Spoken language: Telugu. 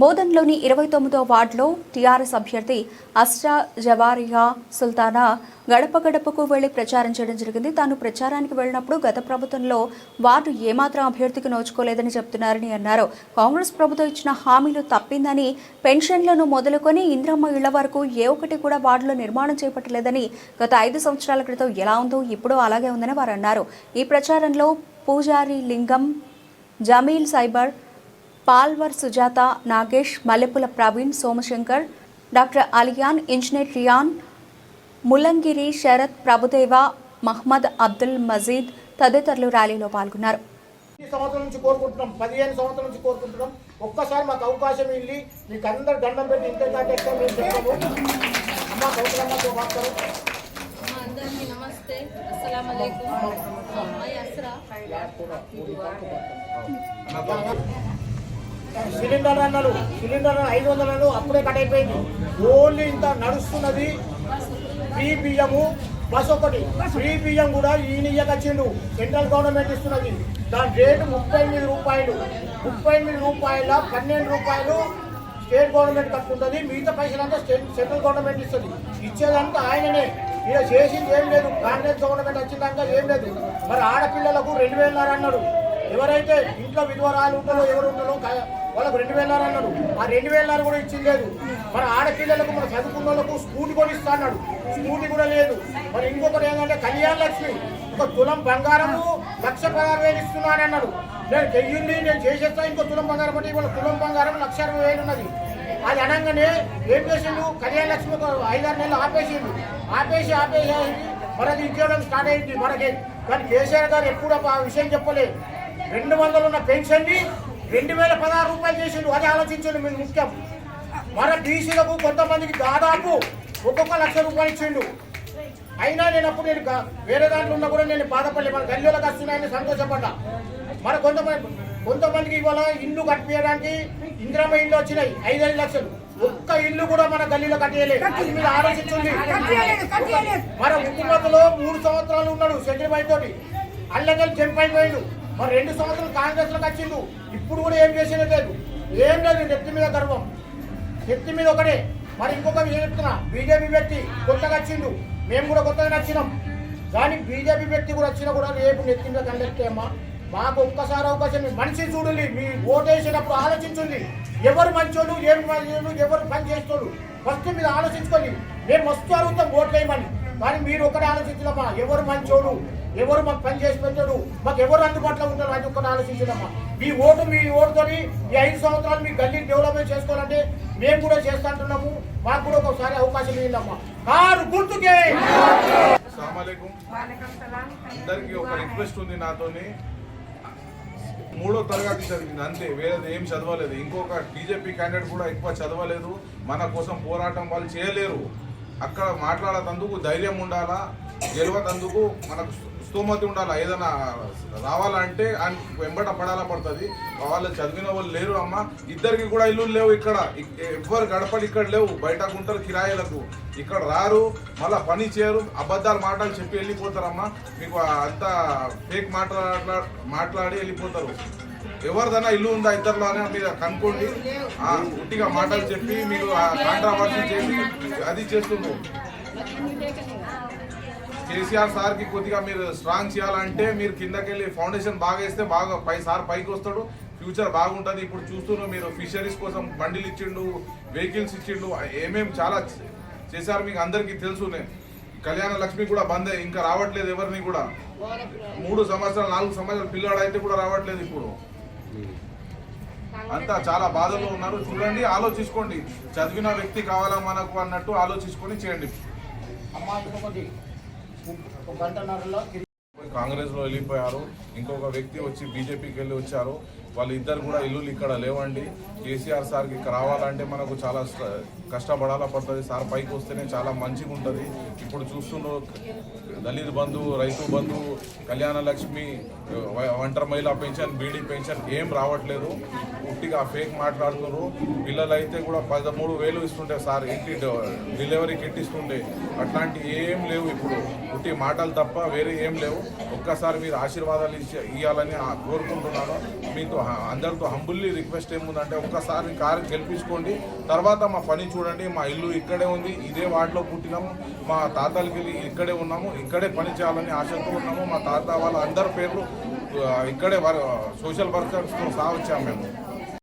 మోదన్లోని ఇరవై తొమ్మిదో వార్డులో టీఆర్ఎస్ అభ్యర్థి అస్రా జవారియా సుల్తానా గడప గడపకు వెళ్ళి ప్రచారం చేయడం జరిగింది. తాను ప్రచారానికి వెళ్ళినప్పుడు గత ప్రభుత్వంలో వార్డు ఏమాత్రం అభ్యర్థికి నోచుకోలేదని చెప్తున్నారని అన్నారు. కాంగ్రెస్ ప్రభుత్వం ఇచ్చిన హామీలు తప్పిందని పెన్షన్లను మొదలుకొని ఇంద్రమ్మ ఇళ్ళ వరకు ఏ ఒక్కటి కూడా వార్డులో నిర్మాణం చేపట్టలేదని గత ఐదు సంవత్సరాల క్రితం ఎలా ఉందో ఇప్పుడు అలాగే ఉందని వారు అన్నారు. ఈ ప్రచారంలో పూజారి లింగం జమీల్ సైబర్ పాల్వర్ సుజాత నాగేష్ మల్లెపుల ప్రవీణ్ సోమశంకర్ డాక్టర్ అలియాన్ ఇంజనీర్ రియాన్ ముల్లంగిరి శరత్ ప్రభుదేవ మహ్మద్ అబ్దుల్ మజీద్ తదితరులు ర్యాలీలో పాల్గొన్నారు. ఈ సంవత్సరం నుంచి కోరుకుంటున్నాం పదిహేను సంవత్సరం నుంచి కోరుకుంటున్నాం. ఒక్కసారి మాకు అవకాశం ఇల్లి మీకు అందరు దండం పెట్టి ఇంత అందరికీ నమస్తే. అస్సలం అమ్మాయి అస్రా. సిలిండర్ అన్నారు సిలిండర్ ఐదు వందలు అప్పుడే కట్ అయిపోయింది. ఓన్లీ ఇంత నడుస్తున్నది. ఫ్రీ బియ్యము బస్ ఒకటి. ఫ్రీ బియ్యం కూడా ఈయన ఇయ్యకొచ్చిండు సెంట్రల్ గవర్నమెంట్ ఇస్తున్నది. దాని రేటు ముప్పై ఎనిమిది రూపాయలు. ముప్పై ఎనిమిది రూపాయల పన్నెండు రూపాయలు స్టేట్ గవర్నమెంట్ కట్టుకుంటుంది మిగతా పైసలంతా స్టేట్ సెంట్రల్ గవర్నమెంట్ ఇస్తుంది. ఇచ్చేదంతా ఆయననే. ఇలా చేసింది ఏం లేదు. కాంగ్రెస్ గవర్నమెంట్ వచ్చిందాక ఏం లేదు. మరి ఆడపిల్లలకు రెండు వేలన్నారు అన్నాడు ఎవరైతే ఇంట్లో విధవరాలు ఉంటారో ఎవరు ఉంటారో వాళ్ళకు రెండు వేల అన్నాడు. ఆ రెండు వేలన్నర కూడా ఇచ్చింది లేదు. మన ఆడపిల్లలకు మన చదువుకున్న వాళ్ళకు స్కూటీ కూడా ఇస్తా అన్నాడు. స్కూటీ కూడా లేదు. మరి ఇంకొకటి ఏంటంటే కళ్యాణ లక్ష్మి. ఒక తులం బంగారము లక్ష పదహారు వేలు ఇస్తున్నాను అన్నాడు. నేను చెయ్యింది నేను చేసేస్తా ఇంకో తులం బంగారం అంటే ఇవాళ తులం బంగారం లక్ష అరవై వేలు ఉన్నది. అది అనగానే ఏం చేసిండు? కళ్యాణ లక్ష్మి ఒక ఐదారు నెలలు ఆపేసిండు. ఆపేసి ఆపేసి మనకి ఉద్యోగం స్టార్ట్ అయింది మనకి. కానీ కేసీఆర్ గారు ఎప్పుడు ఆ విషయం చెప్పలేదు రెండు వందలు ఉన్న పెన్షన్ని రెండు వేల పదహారు రూపాయలు చేసిండు. అది ఆలోచించండి మీరు ముఖ్యం. మన బీసీలకు కొంతమందికి దాదాపు ఒక్కొక్క లక్ష రూపాయలు ఇచ్చిండు. అయినా నేను అప్పుడు నేను వేరే దాంట్లో ఉన్నా కూడా నేను బాధపడలే. మన గల్లీలకు వస్తున్నాయని సంతోషపడ్డా. మన కొంతమంది కొంతమందికి ఇవాళ ఇల్లు కట్టియడానికి ఇందిరమ్మ ఇల్లు వచ్చినాయి ఐదైదు లక్షలు. ఒక్క ఇల్లు కూడా మన గల్లీలో కట్టేయలేదు మీరు ఆలోచించండి. మన ముఖ్యమంత్రిలో మూడు సంవత్సరాలు ఉన్నాడు సెక్రటరీ తోటి అల్లగల్ జంప్ అయిపోయిండు మరి రెండు సంవత్సరాలు కాంగ్రెస్లోకి వచ్చిండు ఇప్పుడు కూడా ఏం చేసేది లేదు. ఏం లేదు నెత్తి మీద గర్వం. నెత్తి మీద ఒకటే. మరి ఇంకొక విషయం చెప్తున్నా. బీజేపీ వ్యక్తి కొత్తగా వచ్చిండు మేము కూడా కొత్తగా నచ్చినాం. కానీ బీజేపీ వ్యక్తి కూడా వచ్చినా కూడా రేపు నెత్తి మీద కండెక్టే అమ్మా మాకు ఒక్కసారి అవకాశం మనిషి చూడండి. మీ ఓటేసినప్పుడు ఆలోచించండి. ఎవరు మంచోడు ఏమి మంచోడు ఎవరు పని చేస్తాడు ఫస్ట్ మీరు ఆలోచించుకోండి. మేము మస్తు అడుగుతాం ఓట్లేయమని కానీ మీరు ఒకటే ఆలోచించలేమా? ఎవరు మంచోడు ఎవరు మాకు పని చేసి పెట్టాడు మాకు ఎవరు అందుబాటులో ఉంటారు? అది ఒక్కటి ఆలోచించడమ్మా. మీ ఓటు మీ ఓటుతోని ఈ ఐదు సంవత్సరాలు మీ గల్లీ డెవలప్మెంట్ చేసుకోవాలంటే మేము కూడా చేస్తాంటున్నాము మాకు కూడా ఒకసారి అవకాశం ఇవ్వండమ్మా కారు గుర్తుకే! అందరికి ఒక రిక్వెస్ట్ ఉంది నాతోని. మూడో తరగతి చదివింది అంతే. వేరేది ఏం చదవలేదు. ఇంకొక బీజేపీ క్యాండిడేట్ కూడా ఎక్కువ చదవలేదు. మన కోసం పోరాటం వాళ్ళు చేయలేరు. అక్కడ మాట్లాడతందుకు ధైర్యం ఉండాలా? గెలవతందుకు మనకు స్తోమతి ఉండాలా? ఏదైనా రావాలంటే ఆయన వెంబట పడాలా పడుతుంది. వాళ్ళు చదివిన వాళ్ళు లేరు అమ్మ. ఇద్దరికి కూడా ఇల్లు లేవు ఇక్కడ. ఎవ్వరు గడపలు ఇక్కడ లేవు. బయటకు ఉంటారు కిరాయిలకు. ఇక్కడ రారు మళ్ళా పని చేయరు. అబద్ధాలు మాటలు చెప్పి వెళ్ళిపోతారమ్మా మీకు అంత ఫేక్ మాట్లాడ మాట్లాడి వెళ్ళిపోతారు. ఎవరిదైనా ఇల్లు ఉందా ఇద్దరులో అని మీరు కనుక్కోండి. ఆ, ఉట్టిగా మాటలు చెప్పి మీరు కాంట్రావర్సీ చేసి అది చేస్తున్నారు కేసీఆర్ సార్కి కొద్దిగా మీరు స్ట్రాంగ్ చేయాలంటే మీరు కిందకెళ్ళి ఫౌండేషన్ బాగా వేస్తే బాగా పై సార్ పైకి వస్తాడు. ఫ్యూచర్ బాగుంటుంది. ఇప్పుడు చూస్తున్నాం మీరు ఫిషరీస్ కోసం బండిలు ఇచ్చిండు వెహికల్స్ ఇచ్చిండు. ఏమేమి చాలా చేశారు మీకు అందరికీ తెలుసు. కళ్యాణ లక్ష్మి కూడా బందే ఇంకా రావట్లేదు ఎవరిని కూడా. మూడు సంవత్సరాలు నాలుగు సంవత్సరాలు పిల్లాడు అయితే కూడా రావట్లేదు ఇప్పుడు. అంతా చాలా బాధలో ఉన్నారు. చూడండి ఆలోచించుకోండి. చదివిన వ్యక్తి కావాలా మనకు అన్నట్టు ఆలోచించుకొని చేయండి. అమ్మా ఇంకొకటి. గంటన్నరలో కాంగ్రెస్లో వెళ్ళిపోయారు. ఇంకొక వ్యక్తి వచ్చి బీజేపీకి వెళ్ళి వచ్చారు. వాళ్ళు ఇద్దరు కూడా ఇల్లులు ఇక్కడ లేవండి. కేసీఆర్ సార్కి ఇక్కడ రావాలంటే మనకు చాలా కష్టపడాలా పడుతుంది. సార్ పైకి వస్తేనే చాలా మంచిగా ఉంటుంది ఇప్పుడు చూస్తున్నారు దళిత బంధు రైతు బంధు కళ్యాణ లక్ష్మి ఒంటరి మహిళా పెన్షన్ బీడీ పెన్షన్ ఏం రావట్లేదు. పుట్టిగా ఫేక్ మాట్లాడుతున్నారు పిల్లలు అయితే కూడా పదమూడు వేలు ఇస్తుంటే సార్ ఇంటి డెలివరీ కిట్ ఇస్తుండే అట్లాంటి ఏం లేవు ఇప్పుడు. పుట్టి మాటలు తప్ప వేరే ఏం లేవు. ఒక్కసారి మీరు ఆశీర్వాదాలు ఇచ్చి ఇవ్వాలని కోరుకుంటున్నాను. మీతో అందరితో హంబుల్లీ రిక్వెస్ట్ ఏముందంటే ఒక్కసారి కారు గెలిపించుకోండి. తర్వాత మా పని చూడండి. మా ఇల్లు ఇక్కడే ఉంది. ఇదే వార్డులో పుట్టినాము మా తాతలకి వెళ్ళి ఇక్కడే ఉన్నాము. ఇక్కడే పని చేయాలని ఆశతో ఉన్నాము. మా తాత వాళ్ళ అందరి పేర్లు ఇక్కడే వర్ సోషల్ వర్కర్స్తో సహా వచ్చాము మేము.